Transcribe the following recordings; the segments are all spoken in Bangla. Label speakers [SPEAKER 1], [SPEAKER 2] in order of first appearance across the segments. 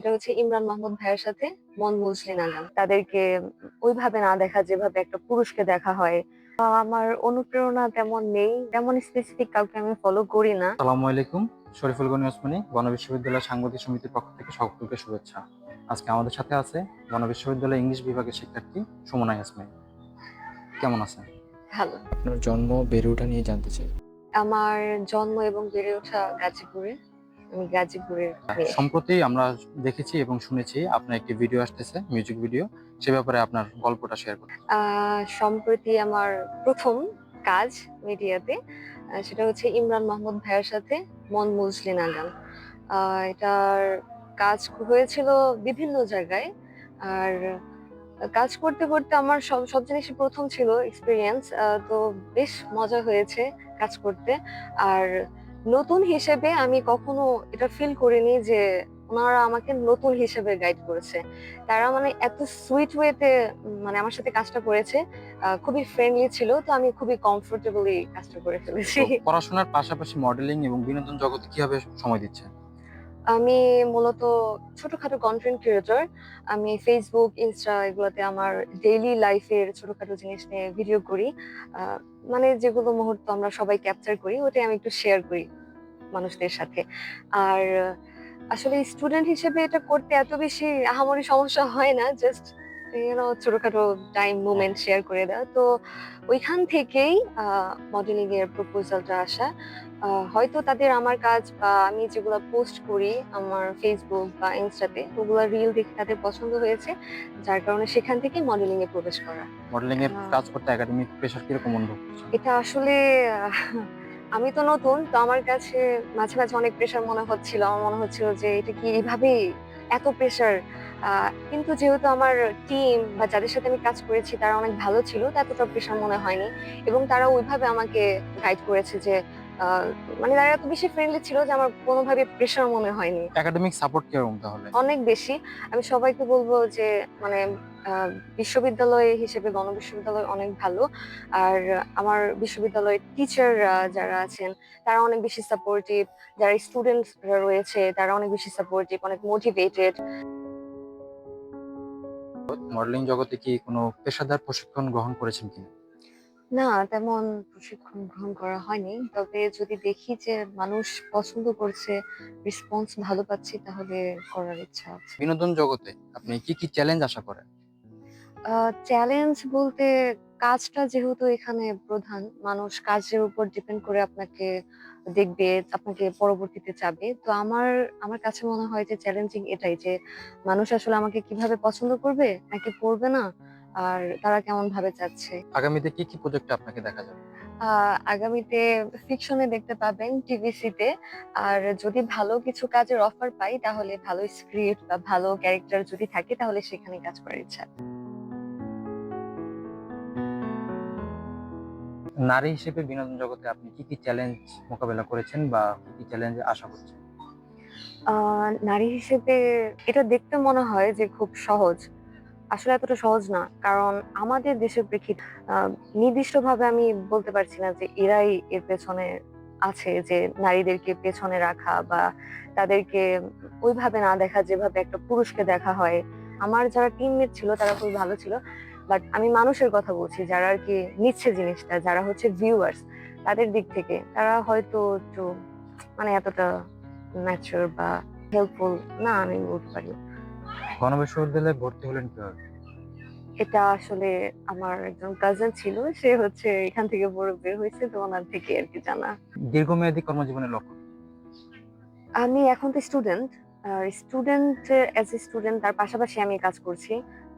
[SPEAKER 1] এটা হচ্ছে ইমরান মাহমুদ ভাইয়ের সাথে মন মুসলিন আগাম তাদেরকে ওইভাবে না দেখা যেভাবে একটা পুরুষকে দেখা হয়। আমার অনুপ্রেরণা তেমন নেই তেমন স্পেসিফিক কাউকে আমি ফলো করি না।
[SPEAKER 2] আসসালামু আলাইকুম শরীফুল গনি ওসমানী গণ বিশ্ববিদ্যালয় সাংবাদিক সমিতির পক্ষ থেকে সকলকে শুভেচ্ছা। আজকে আমাদের সাথে আছে গণ বিশ্ববিদ্যালয় ইংলিশ বিভাগের শিক্ষার্থী সুমনা ইয়াসমিন। কেমন আছেন?
[SPEAKER 1] ভালো।
[SPEAKER 3] আপনার জন্ম বেড়ে ওঠা নিয়ে জানতে চাই।
[SPEAKER 1] আমার জন্ম এবং বেড়ে ওঠা গাজীপুরে। আমি গাজীপুরের
[SPEAKER 2] সম্প্রতি আমরা দেখেছি এবং শুনেছি আপনার একটি ভিডিও আসতেছে মিউজিক ভিডিও সে ব্যাপারে আপনার গল্পটা শেয়ার করুন।
[SPEAKER 1] সম্প্রতি আমার প্রথম কাজ মিডিয়াতে সেটা হচ্ছে ইমরান মাহমুদ ভাইয়ের সাথে মন মুসলিন আগাম আহ, এটার কাজ হয়েছিল বিভিন্ন জায়গায় আর কাজ করতে করতে আমার সব সব জিনিসই প্রথম ছিল এক্সপিরিয়েন্স তো বেশ মজা হয়েছে কাজ করতে। আর নতুন হিসেবে আমি কখনো এটা ফিল করিনি যে ওনারা আমাকে নতুন হিসেবে গাইড করেছে। তারা মানে এত সুইট ওয়েতে মানে আমার সাথে কাজটা করেছে খুবই ফ্রেন্ডলি ছিল তো আমি খুবই কমফোর্টেবলি কাজটা করে ফেলেছি।
[SPEAKER 2] পড়াশোনার পাশাপাশি মডেলিং এবং বিনোদন জগতে কীভাবে সময় দিচ্ছে?
[SPEAKER 1] আমি মূলত ছোটখাটো কন্টেন্ট ক্রিয়েটর আমি ফেসবুক ইনস্টা এগুলোতে আমার ডেইলি লাইফের ছোটখাটো জিনিস নিয়ে ভিডিও করি। মানে যেগুলো মুহূর্ত আমরা সবাই ক্যাপচার করি ওটাই আমি একটু শেয়ার করি। মানুষদের সাথে। আর আসলে স্টুডেন্ট হিসেবে এটা করতে এত বেশি আহামরি সমস্যা হয় না জাস্ট ছোটখাটো টাইম মুভমেন্ট শেয়ার করে দেওয়া। তো ওইখান থেকেই মডেলিং এর প্রপোজালটা আসা। হয়তো তাদের আমার কাজ বা আমি যেগুলো পোস্ট করি আমার ফেসবুক বা ইনস্টাতে ওগুলো রিল দেখে তাদের পছন্দ হয়েছে। যার কারণে সেখান থেকে মডেলিং এ প্রবেশ করা।
[SPEAKER 2] মডেলিং এর কাজ করতে একাডেমিক প্রেশার কীরকম অনুভব
[SPEAKER 1] এটা আসলে আমি তো নতুন, তো আমার কাছে মাঝে মাঝে অনেক প্রেশার মনে হচ্ছিল। আমার মনে হচ্ছিল যে এটা কি এইভাবেই এত প্রেশার কিন্তু যেহেতু আমার টিম বা যাদের সাথে আমি কাজ করেছি তারা অনেক ভালো ছিল, তো এতটা প্রেশার মনে হয়নি। এবং তারা ওইভাবে আমাকে গাইড করেছে যে মানে তারা এত বেশি ফ্রেন্ডলি ছিল যে আমার কোনোভাবে প্রেশার মনে হয়নি।
[SPEAKER 2] একাডেমিক সাপোর্ট কীরকম তাহলে?
[SPEAKER 1] অনেক বেশি। আমি সবাইকে বলব যে মানে বিশ্ববিদ্যালয় হিসেবে গণবিশ্ববিদ্যালয় অনেক ভালো। আর আমার বিশ্ববিদ্যালয়ের টিচার যারা আছেন তারা অনেক বেশি সাপোর্টিভ যারা স্টুডেন্ট রয়েছে তারা অনেক বেশি সাপোর্টিভ অনেক মোটিভেটেড
[SPEAKER 2] মডেলিং জগতে কি কোনো পেশাদার প্রশিক্ষণ গ্রহণ করেছেন কিনা?
[SPEAKER 1] না তেমন প্রশিক্ষণ গ্রহণ করা হয়নি। তবে যদি দেখি যে মানুষ পছন্দ করছে রেসপন্স ভালো পাচ্ছি তাহলে করার ইচ্ছা আছে।
[SPEAKER 2] বিনোদন জগতে আপনি কি কি চ্যালেঞ্জ আশা করেন?
[SPEAKER 1] চ্যালেঞ্জ বলতে কাজটা যেহেতু এখানে প্রধান মানুষ কাজের উপর ডিপেন্ড করে আপনাকে দেখবে আপনাকে পরবর্তীতে চাবে। তো আমার আমার কাছে মনে হয় যে চ্যালেঞ্জিং এটাই যে মানুষ আসলে আমাকে কীভাবে পছন্দ করবে নাকি করবে না আর তারা কেমন ভাবে চাচ্ছে
[SPEAKER 2] আগামীতে কি কি প্রজেক্ট আপনাকে দেখা যাবে?
[SPEAKER 1] আগামীতে ফিকশনে দেখতে পাবেন টিভিসিতে আর যদি ভালো কিছু কাজের অফার পাই তাহলে ভালো স্ক্রিপ্ট বা ভালো ক্যারেক্টার যদি থাকে তাহলে সেখানে কাজ করার ইচ্ছা।
[SPEAKER 2] নারী হিসেবে বিনোদন জগতে আপনি কি কি চ্যালেঞ্জ মোকাবেলা করেছেন বা কি কি চ্যালেঞ্জ আশা করছেন?
[SPEAKER 1] নারী হিসেবে এটা দেখতে মনে হয় যে খুব সহজ। আসলে এতটা সহজ না। কারণ আমাদের দেশের প্রেক্ষিতে নির্দিষ্ট ভাবে আমি বলতে পারছি না যে এরাই এর পেছনে আছে, যে নারীদেরকে পেছনে রাখা বা তাদেরকে ওইভাবে না দেখা, যেভাবে একটা পুরুষকে দেখা হয়। আমার যারা টিমমেট ছিল, তারা খুবই ভালো ছিল। বাট আমি মানুষের কথা বলছি, যারা আর কি নিচ্ছে জিনিসটা, যারা হচ্ছে ভিউয়ার্স তাদের দিক থেকে। তারা হয়তো একটু মানে এতটা ম্যাচিওর বা হেল্পফুল না আমি বলতে পারি।
[SPEAKER 2] গণ বিশ্ববিদ্যালয়ে ভর্তি হলেন কীভাবে?
[SPEAKER 1] এটা আসলে আমার একজন কাজিন ছিল সে হচ্ছে এখান থেকে বড় বের হয়েছে তো ওনার থেকে আর কি জানা।
[SPEAKER 2] দীর্ঘমেয়াদী কর্মজীবনের লক্ষ্য
[SPEAKER 1] আমি এখন তো স্টুডেন্ট আর স্টুডেন্ট অ্যাজ এ স্টুডেন্ট তার পাশাপাশি আমি কাজ করছি।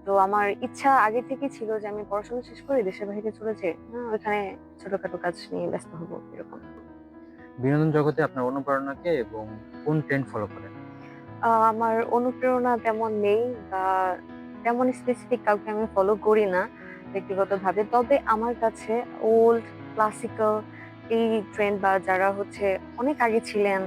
[SPEAKER 1] তো আমার ইচ্ছা আগে থেকেই ছিল যে আমি পড়াশোনা শেষ করে দেশের বাইরে চলে যাই হ্যাঁ, ওখানে ছোটখাটো কাজ নিয়ে ব্যস্ত হব এরকম।
[SPEAKER 2] বিনোদন জগতে আপনার অনুপ্রেরণাকে এবং কোন ট্রেন্ড ফলো করেন?
[SPEAKER 1] আমার অনুপ্রেরণা তেমন নেই বা তেমন স্পেসিফিক কাউকে আমি ফলো করি না ব্যক্তিগতভাবে। তবে আমার কাছে ওল্ড ক্লাসিক্যাল এই ট্রেন্ড বা যারা হচ্ছে অনেক আগে ছিলেন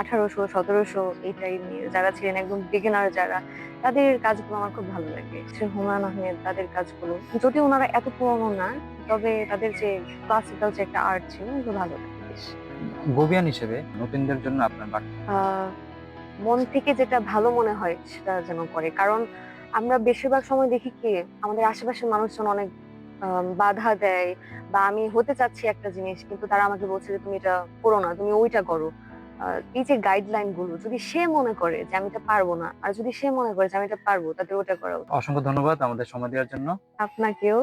[SPEAKER 1] আঠারোশো সতেরোশো এই টাইম যারা ছিলেন একদম বিগিনার যারা তাদের কাজগুলো আমার খুব ভালো লাগে। সে হুমায়ুন আহমেদ তাদের কাজগুলো। যদি ওনারা এত পুরনো না তবে তাদের যে ক্লাসিক্যাল যে একটা আর্ট ছিল ওগুলো ভালো লাগে বেশ।
[SPEAKER 2] গোবিয়ান হিসেবে নতুনদের জন্য আপনার
[SPEAKER 1] মন থেকে যেটা ভালো মনে হয় সেটা যেন করে কারণ আমরা বেশিরভাগ সময় দেখি কি আমাদের আশেপাশের মানুষজন অনেক বাধা দেয় বা আমি হতে চাচ্ছি একটা জিনিস কিন্তু তারা আমাকে বলছে যে তুমি এটা করো না তুমি ওইটা করো। এই যে গাইডলাইনগুলো যদি সে মনে করে যে আমি এটা পারব না আর যদি সে মনে করে যে আমি এটা পারব তাতে ওটা করা।
[SPEAKER 2] অসংখ্য ধন্যবাদ আমাদের সময় দেওয়ার জন্য।
[SPEAKER 1] আপনাকেও।